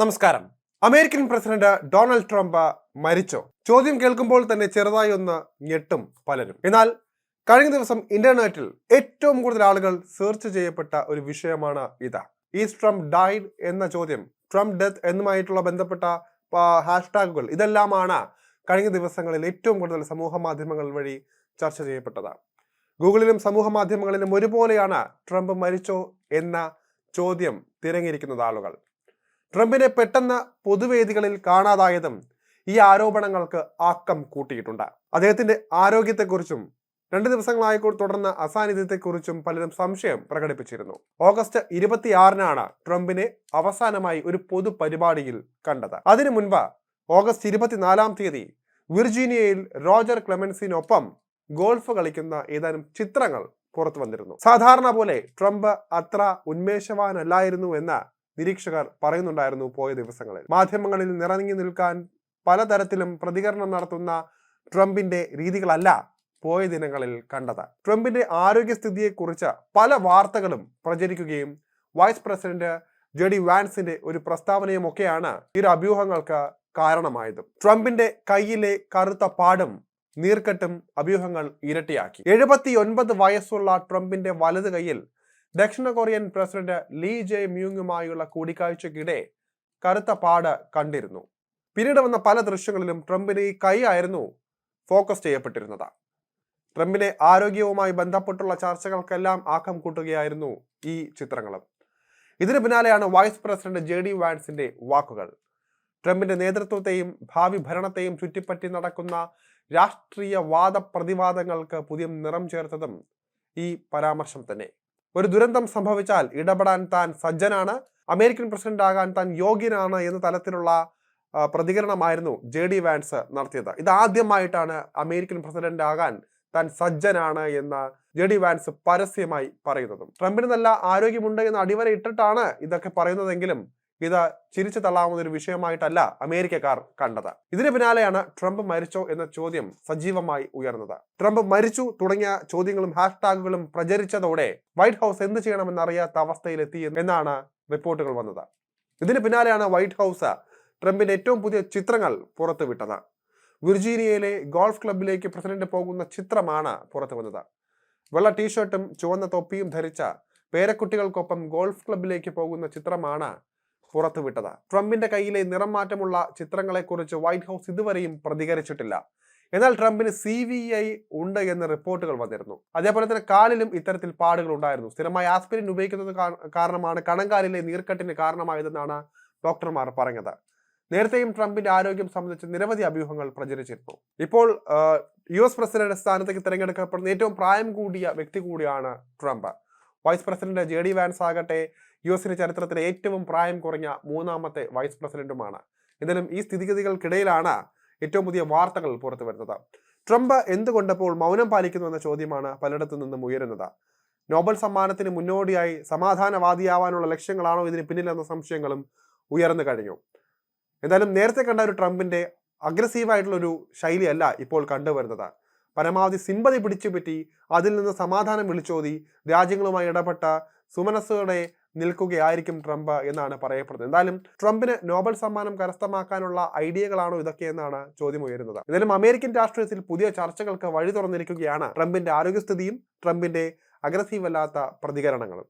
നമസ്കാരം. American president Donald Trump മരിച്ചോ? ചോദ്യം കേൾക്കുമ്പോൾ തന്നെ ചെറുതായി ഒന്ന് ഞെട്ടും പലരും. എന്നാൽ കഴിഞ്ഞ ദിവസം ഇന്റർനെറ്റിൽ ഏറ്റവും കൂടുതൽ ആളുകൾ സെർച്ച് ചെയ്യപ്പെട്ട ഒരു വിഷയമാണ് ഇത്. ഈസ് ട്രംപ് ഡൈഡ് എന്ന ചോദ്യം ട്രംപ് ഡെത്ത് എന്നുമായിട്ടുള്ള ബന്ധപ്പെട്ട ഹാഷ്ടാഗുകൾ ഇതെല്ലാമാണ് കഴിഞ്ഞ ദിവസങ്ങളിൽ ഏറ്റവും കൂടുതൽ സമൂഹ മാധ്യമങ്ങൾ വഴി ചർച്ച ചെയ്യപ്പെട്ടത്. ഗൂഗിളിലും സമൂഹ മാധ്യമങ്ങളിലും ഒരുപോലെയാണ് ട്രംപ് മരിച്ചോ എന്ന ചോദ്യം തിരഞ്ഞിരിക്കുന്നത് ആളുകൾ. ട്രംപിനെ പെട്ടെന്ന് പൊതുവേദികളിൽ കാണാതായതും ഈ ആരോപണങ്ങൾക്ക് ആക്കം കൂട്ടിയിട്ടുണ്ട്. അദ്ദേഹത്തിന്റെ ആരോഗ്യത്തെക്കുറിച്ചും രണ്ട് ദിവസങ്ങളായി തുടർന്ന അസാന്നിധ്യത്തെക്കുറിച്ചും പലരും സംശയം പ്രകടിപ്പിച്ചിരുന്നു. ഓഗസ്റ്റ് ഇരുപത്തിയാറിനാണ് ട്രംപിനെ അവസാനമായി ഒരു പൊതു പരിപാടിയിൽ കണ്ടത്. അതിനു മുൻപ് ഓഗസ്റ്റ് ഇരുപത്തിനാലാം തീയതി വിർജീനിയയിൽ റോജർ ക്ലെമൻസിനൊപ്പം ഗോൾഫ് കളിക്കുന്ന ഏതാനും ചിത്രങ്ങൾ പുറത്തു വന്നിരുന്നു. സാധാരണ പോലെ ട്രംപ് അത്ര ഉന്മേഷവാനല്ലായിരുന്നു എന്ന് നിരീക്ഷകർ പറയുന്നുണ്ടായിരുന്നു പോയ ദിവസങ്ങളിൽ. മാധ്യമങ്ങളിൽ നിറങ്ങി നിൽക്കാൻ പലതരത്തിലും പ്രതികരണം നടത്തുന്ന ട്രംപിന്റെ രീതികളല്ല പോയ ദിനങ്ങളിൽ കണ്ടത്. ട്രംപിന്റെ ആരോഗ്യസ്ഥിതിയെക്കുറിച്ച് പല വാർത്തകളും പ്രചരിക്കുകയും വൈസ് പ്രസിഡന്റ് ജെ ഡി വാൻസിന്റെ ഒരു പ്രസ്താവനയും ഒക്കെയാണ് ഈ അഭ്യൂഹങ്ങൾക്ക് കാരണമായതും. ട്രംപിന്റെ കയ്യിലെ കറുത്ത പാടും നീർക്കെട്ടും അഭ്യൂഹങ്ങൾ ഇരട്ടിയാക്കി. എഴുപത്തിയൊൻപത് വയസ്സുള്ള ട്രംപിന്റെ വലത് കൈയിൽ ദക്ഷിണ കൊറിയൻ പ്രസിഡന്റ് ലീ ജെ മ്യൂങ്ങുമായുള്ള കൂടിക്കാഴ്ചയ്ക്കിടെ കറുത്ത പാട് കണ്ടിരുന്നു. പിന്നീട് വന്ന പല ദൃശ്യങ്ങളിലും ട്രംപിന് ഈ കൈ ആയിരുന്നു ഫോക്കസ് ചെയ്യപ്പെട്ടിരുന്നത്. ട്രംപിനെ ആരോഗ്യവുമായി ബന്ധപ്പെട്ടുള്ള ചർച്ചകൾക്കെല്ലാം ആക്കം കൂട്ടുകയായിരുന്നു ഈ ചിത്രങ്ങളും. ഇതിനു പിന്നാലെയാണ് വൈസ് പ്രസിഡന്റ് ജെ ഡി വാൻസിന്റെ വാക്കുകൾ. ട്രംപിന്റെ നേതൃത്വത്തെയും ഭാവി ഭരണത്തെയും ചുറ്റിപ്പറ്റി നടക്കുന്ന രാഷ്ട്രീയ വാദപ്രതിവാദങ്ങൾക്ക് പുതിയ നിറം ചേർത്തതും ഈ പരാമർശം തന്നെ. ഒരു ദുരന്തം സംഭവിച്ചാൽ ഇടപെടാൻ താൻ സജ്ജനാണ് അമേരിക്കൻ പ്രസിഡന്റ് ആകാൻ താൻ യോഗ്യനാണ് എന്ന തലത്തിലുള്ള പ്രതികരണമായിരുന്നു ജെ ഡി വാൻസ് നടത്തിയത്. ഇത് ആദ്യമായിട്ടാണ് അമേരിക്കൻ പ്രസിഡന്റ് ആകാൻ താൻ സജ്ജനാണ് എന്ന് ജെ ഡി വാൻസ് പരസ്യമായി പറയുന്നതും. ട്രംപിന് നല്ല ആരോഗ്യമുണ്ട് എന്ന് അടിവര ഇട്ടിട്ടാണ് ഇതൊക്കെ പറയുന്നതെങ്കിലും ഇത് ചിരിച്ചു തള്ളാവുന്ന ഒരു വിഷയമായിട്ടല്ല അമേരിക്കക്കാർ കണ്ടത്. ഇതിന് പിന്നാലെയാണ് ട്രംപ് മരിച്ചോ എന്ന ചോദ്യം സജീവമായി ഉയർന്നത്. ട്രംപ് മരിച്ചു തുടങ്ങിയ ചോദ്യങ്ങളും ഹാഷ്ടാഗുകളും പ്രചരിച്ചതോടെ വൈറ്റ് ഹൗസ് എന്ത് ചെയ്യണമെന്നറിയാത്ത അവസ്ഥയിലെത്തി എന്നാണ് റിപ്പോർട്ടുകൾ വന്നത്. ഇതിന് പിന്നാലെയാണ് വൈറ്റ് ഹൗസ് ട്രംപിന്റെ ഏറ്റവും പുതിയ ചിത്രങ്ങൾ പുറത്തുവിട്ടത്. വിർജീനിയയിലെ ഗോൾഫ് ക്ലബിലേക്ക് പ്രസിഡന്റ് പോകുന്ന ചിത്രമാണ് പുറത്തു വന്നത് വെള്ള ടീഷർട്ടും ചുവന്ന തൊപ്പിയും ധരിച്ച പേരക്കുട്ടികൾക്കൊപ്പം ഗോൾഫ് ക്ലബിലേക്ക് പോകുന്ന ചിത്രമാണ് പുറത്തുവിട്ടത്. ട്രംപിന്റെ കയ്യിലെ നിറം മാറ്റമുള്ള ചിത്രങ്ങളെക്കുറിച്ച് വൈറ്റ് ഹൗസ് ഇതുവരെയും പ്രതികരിച്ചിട്ടില്ല. എന്നാൽ ട്രംപിന് സി വി ഐ ഉണ്ട് എന്ന റിപ്പോർട്ടുകൾ വന്നിരുന്നു. അതേപോലെ തന്നെ കാലിലും ഇത്തരത്തിൽ പാടുകൾ ഉണ്ടായിരുന്നു. സ്ഥിരമായി ആസ്പിരിൻ ഉപയോഗിക്കുന്നത് കാരണമാണ് കണങ്കാലിലെ നീർക്കെട്ടിന് കാരണമായതെന്നാണ് ഡോക്ടർമാർ പറഞ്ഞത്. നേരത്തെയും ട്രംപിന്റെ ആരോഗ്യം സംബന്ധിച്ച് നിരവധി അഭ്യൂഹങ്ങൾ പ്രചരിച്ചിരുന്നു. ഇപ്പോൾ യു എസ് പ്രസിഡന്റ് സ്ഥാനത്തേക്ക് തിരഞ്ഞെടുക്കപ്പെടുന്ന ഏറ്റവും പ്രായം കൂടിയ വ്യക്തി കൂടിയാണ് Trump. Vice president J D Vance ആകട്ടെ യു എസിന്റെ ചരിത്രത്തിലെ ഏറ്റവും പ്രായം കുറഞ്ഞ മൂന്നാമത്തെ വൈസ് പ്രസിഡന്റുമാണ്. എന്നാലും ഈ സ്ഥിതിഗതികൾക്കിടയിലാണ് ഏറ്റവും പുതിയ വാർത്തകൾ പുറത്തു വരുന്നത്. ട്രംപ് എന്തുകൊണ്ടപ്പോൾ മൗനം പാലിക്കുന്നു എന്ന ചോദ്യമാണ് പലയിടത്തു നിന്നും ഉയരുന്നത്. നോബൽ സമ്മാനത്തിന് മുന്നോടിയായി സമാധാനവാദിയാവാനുള്ള ലക്ഷ്യങ്ങളാണോ ഇതിന് പിന്നിലെന്ന സംശയങ്ങളും ഉയർന്നു കഴിഞ്ഞു. എന്തായാലും നേരത്തെ കണ്ട ഒരു ട്രംപിന്റെ അഗ്രസീവായിട്ടുള്ള ഒരു ശൈലിയല്ല ഇപ്പോൾ കണ്ടുവരുന്നത്. പരമാവധി സിമ്പതി പിടിച്ചുപറ്റി അതിൽ നിന്ന് സമാധാനം വിളിച്ചോതി രാജ്യങ്ങളുമായി ഇടപെട്ട സുമനസ്സോടെ നിൽക്കുകയായിരിക്കും ട്രംപ് എന്നാണ് പറയപ്പെടുന്നത്. എന്തായാലും ട്രംപിന് നോബൽ സമ്മാനം കരസ്ഥമാക്കാനുള്ള ഐഡിയകളാണോ ഇതൊക്കെ എന്നാണ് ചോദ്യം ഉയരുന്നത്. എന്തായാലും അമേരിക്കൻ രാഷ്ട്രീയത്തിൽ പുതിയ ചർച്ചകൾക്ക് വഴി തുറന്നിരിക്കുകയാണ് ട്രംപിന്റെ ആരോഗ്യസ്ഥിതിയും ട്രംപിന്റെ അഗ്രസീവ് അല്ലാത്ത പ്രതികരണങ്ങളും.